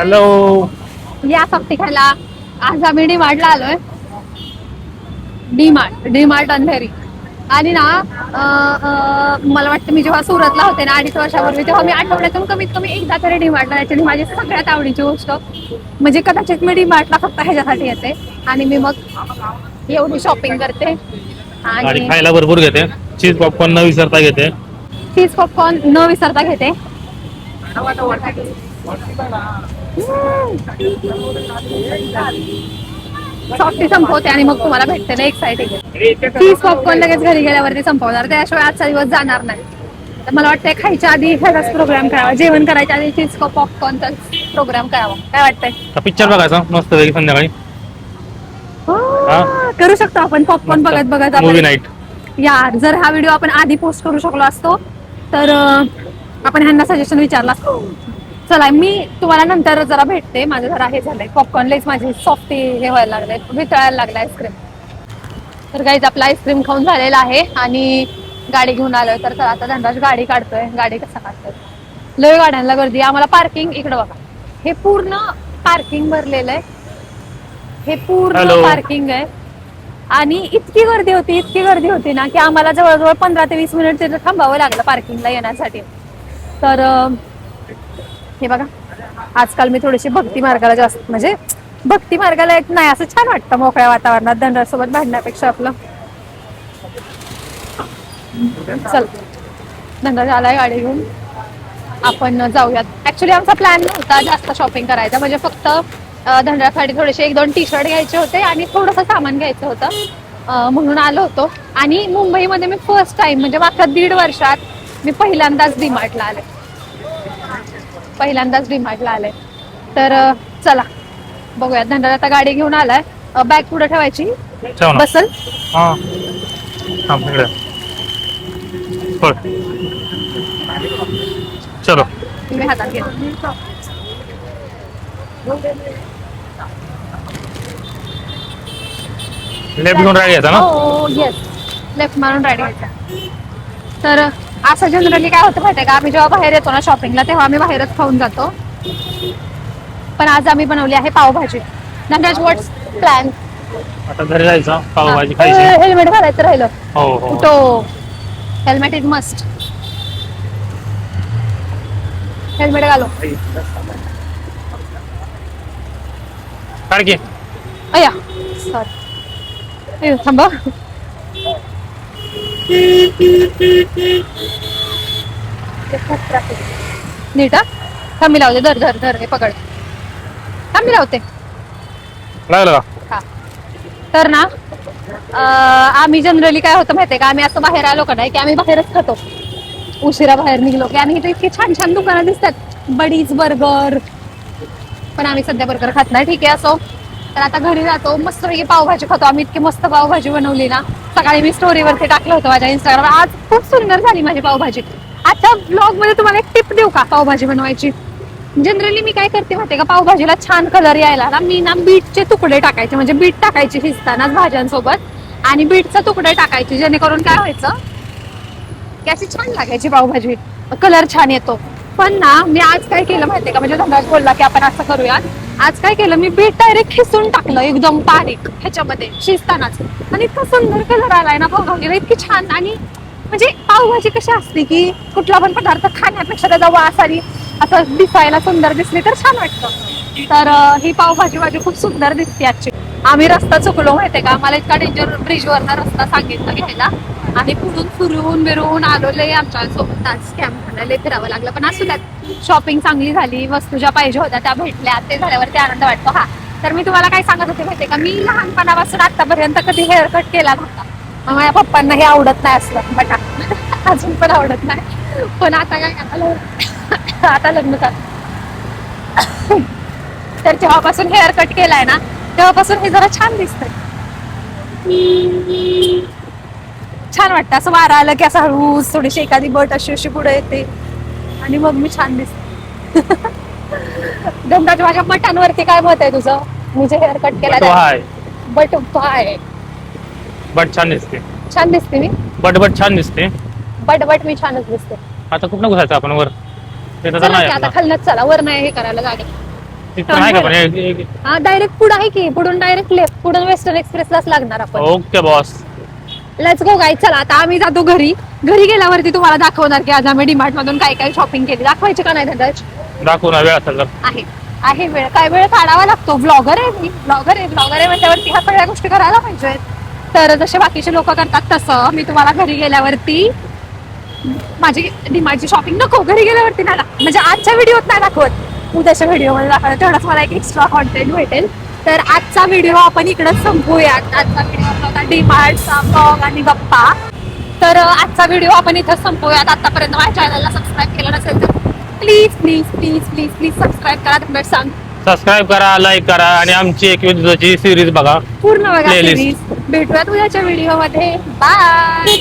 Hello. या सप्ती खायला. आज आम्ही डी मार्टला आलोय. D Mart D Mart Andheri. आणि ना अं, अं, मला वाटतं मी जेव्हा सुरतला होते ना अडीच वर्षापूर्वी तेव्हा मी आठवड्यातून कमीत कमी एकदा तरी डी मार्टला यायचे. आणि माझी सगळ्यात आवडीची गोष्ट म्हणजे कदाचित मी डी मार्टला फक्त ह्याच्यासाठी येते. आणि मी मग एवढी शॉपिंग करते. आणि आणि खायला भरपूर घेते. चीज पॉपकॉर्न न विसरता घेते. चीज पॉपकॉर्न न विसरता घेते. सॉफ्टी संपवते आणि मग तुम्हाला भेटते ना एक्साइटिंग चीज पॉपकॉर्न लगेच घरी गेल्यावरती संपवणार? त्याशिवाय आजचा दिवस जाणार नाही. तर मला वाटतंय खायच्या आधी ह्याचाच प्रोग्राम करावा. जेवण करायच्या आधी चीज पॉपकॉर्नचा प्रोग्राम करावा. काय वाटतंय? पिक्चर बघायचा मस्त पैकी संध्याकाळी. हा, करू शकतो आपण. पॉपकॉर्न बघत बघत मूवी आपण नाईट यार जर हा व्हिडिओ आपण आधी पोस्ट करू शकलो असतो तर अं, आपण ह्यांना सजेशन विचारला असतो. चला मी तुम्हाला नंतर जरा भेटते. माझं जरा हे झालंय. पॉपकॉर्न लईच माझी सॉफ्टी हे व्हायला लागलंय. वितळायला लागलं आईस्क्रीम तर काहीच आपला आईस्क्रीम खाऊन झालेला आहे आणि गाडी घेऊन आलोय. तर चला आता धनराज गाडी काढतोय. गाडी कसा काढतोय? लय गाड्यांना गर्दी आम्हाला पार्किंग इकडे बघा. हे पूर्ण पार्किंग भरलेलं आहे. हे पूर्ण Hello. पार्किंग आहे. आणि इतकी गर्दी होती इतकी गर्दी होती ना की आम्हाला जवळजवळ पंधरा ते वीस मिनिट तिथे थांबावं लागलं पार्किंगला येण्यासाठी. तर अं, हे बघा आजकाल मी थोडीशी भक्ती मार्गाला जास्त म्हणजे भक्ती मार्गाला एक नाही असं छान वाटतं मोकळ्या वातावरणात धनरासोबत भांडण्यापेक्षा आपलं. चल धनराज आलाय गाडी घेऊन आपण जाऊयात. ऍक्च्युली आमचा प्लॅन नव्हता जास्त शॉपिंग करायचा म्हणजे फक्त धनरासाठी थोडेसे एक दोन टी शर्ट घ्यायचे होते आणि थोडंसं सामान घ्यायचं होतं म्हणून आलो होतो. आणि मुंबईमध्ये मी फर्स्ट टाइम म्हणजे मागच्या दीड वर्षात मी पहिल्यांदाच डीमार्टला आले. पहिल्यांदाच डीमार्टला आले तर चला बघूया. धनराज आता गाडी घेऊन आलाय. बॅग पुढे ठेवायची? ठेव ना. बसल? हा. थांब इकडे. पळ. चलो. तुम्ही हातात घ्या. लेफ्ट घेऊन राहिली आता ना? हो येस लेफ्ट मारून राईट घ्यायचा तर असं जनरली काय होतं माहितीये का? आम्ही जेव्हा बाहेर येतो ना शॉपिंगला तेव्हा आम्ही बाहेरच खाऊन जातो. पण आज आम्ही बनवली आहे पावभाजी. नंतर वॉट्स प्लॅन आता घरी जायचं पावभाजी खायची. हेल्मेट घालायचं राहिलं. हो हो. कुठो हेल्मेट इज मस्ट हेल्मेट घालो. काढ अय्या सॉरी थांबा. नीट हा? थांबी लावते. धर धर धर हे पकड. थांबी लावते. लागलं का? हा. तर ना अं, आम्ही जनरली काय होतं माहितीये का? आम्ही असं बाहेर आलो का नाही की आम्ही बाहेरच खातो. उशिरा बाहेर निघलो की आणि इथे इतकी छान छान दुकानं दिसतात. Buddies Burger. पण आम्ही सध्या बर्गर खात नाही. ठीक आहे असो. तर आता घरी जातो. मस्त पैकी पावभाजी खातो. आम्ही इतकी मस्त पावभाजी बनवली ना. सकाळी मी स्टोरीवरती टाकलं होतं माझ्या इंस्टाग्राम आज खूप सुंदर झाली माझी पावभाजी. आता ब्लॉगमध्ये तुम्हाला एक टिप देऊ का पावभाजी बनवायची? जनरली मी काय करते माहितीये का? पावभाजीला छान कलर यायला ना मी ना बीटचे तुकडे टाकायचे. म्हणजे बीट टाकायचे शिजतानाच भाज्यांसोबत आणि बीटचे तुकडे टाकायचे. जेणेकरून काय व्हायचं? की अशी छान लागायची पावभाजी. कलर छान येतो. पण ना मी आज काय केलं माहितीये का? म्हणजे धनराज बोलला की आपण असं करूयात. आज काय केलं? मी बीट डायरेक्ट खिसून टाकलं एकदम बारीक ह्याच्यामध्ये शिजतानाच. आणि इतका सुंदर कलर आलाय ना पावभाजीला इतकी छान. आणि म्हणजे पावभाजी कशी असते की कुठला पण पदार्थ खाण्यापेक्षा त्याचा वास आणि असं दिसायला सुंदर दिसली तर छान वाटतं. तर ही पावभाजी माझी खूप सुंदर दिसते आजची. आम्ही रस्ता चुकलो माहितीये का? आम्हाला इतका डेंजर ब्रिजवरचा रस्ता सांगितलं घ्यायला आणि पुढून फिरून बिरून आलोले आमच्यासोबत स्कॅम झालेले फिरावं लागलं. पण असू द्यात शॉपिंग चांगली झाली वस्तू ज्या पाहिजे होत्या त्या भेटल्या ते झाल्यावरती आनंद वाटतो. हा. तर मी तुम्हाला काय सांगत होते माहितीये का? मी लहानपणापासून आतापर्यंत कधी हेअर कट केला नव्हता. मग माझ्या पप्पांना हे आवडत नाही असलं. बटा अजून पण आवडत नाही. पण आता काय लग्न- आता लग्न झालं. तर जेव्हापासून हेअर कट केलाय ना तेव्हापासून हे जरा छान दिसतंय. छान वाटतं. असं वारा आलं की असं हळूच थोडीशी एखादी बट अशी अशी पुढे येते. आणि मग मी छान दिसते. गंगाच्या माझ्या मटांवरती काय मत आहे तुझं? मी जे हेअर कट केला बट काय बट छान दिसते. छान दिसते मी. बट बट छान दिसते. बट बट मी छानच दिसते. आता कुठं घुसायचं आपण? वर? आता. खालनच चला. वर नाही हे करायला जागे. नाही का पण? एक- एक- हा डायरेक्ट पुढे आहे की पुढून डायरेक्ट लेफ्ट पुढून वेस्टर्न एक्सप्रेसलाच लागणार आपण. Okay boss let's go guide चला आता आम्ही जातो घरी. घरी गेल्यावरती तुम्हाला दाखवणार की आज आम्ही डीमार्ट मधून काय काय शॉपिंग केली. दाखवायची का नाही धनराज दाखवू ना वेळ असेल तर. आहे. आहे वेळ. काय वेळ काढावा लागतो? ब्लॉगर आहे मी. ब्लॉगर आहे. ब्लॉगर आहे म्हटल्यावरती ह्या सगळ्या गोष्टी करायला पाहिजेत. तर जसे बाकीचे लोक करतात तसं मी तुम्हाला घरी गेल्यावरती माझी डिमांडची शॉपिंग नको. घरी गेल्यावरती नाही दाख- म्हणजे आजच्या व्हिडिओत नाही दाखवत. उद्याच्या व्हिडिओमध्ये दाखवत तेवढाच मला एक एक्स्ट्रा कॉन्टेंट भेटेल. तर आजचा व्हिडिओ आपण इकडंच संपवूयात आजचा व्हिडिओ आपला होता डीमार्टचा ब्लॉग आणि गप्पा. तर आजचा व्हिडिओ आपण इथं संपवूयात आतापर्यंत माझ्या चॅनलला सबस्क्राईब केलं नसेल तर please please please please please subscribe करा. धनराज सांग. सबस्क्राईब करा लाईक करा आणि आमची एक युद्धाची सिरीज बघा. पूर्ण बघा. सिरीज भेटूयात उद्याच्या व्हिडिओमध्ये. बाय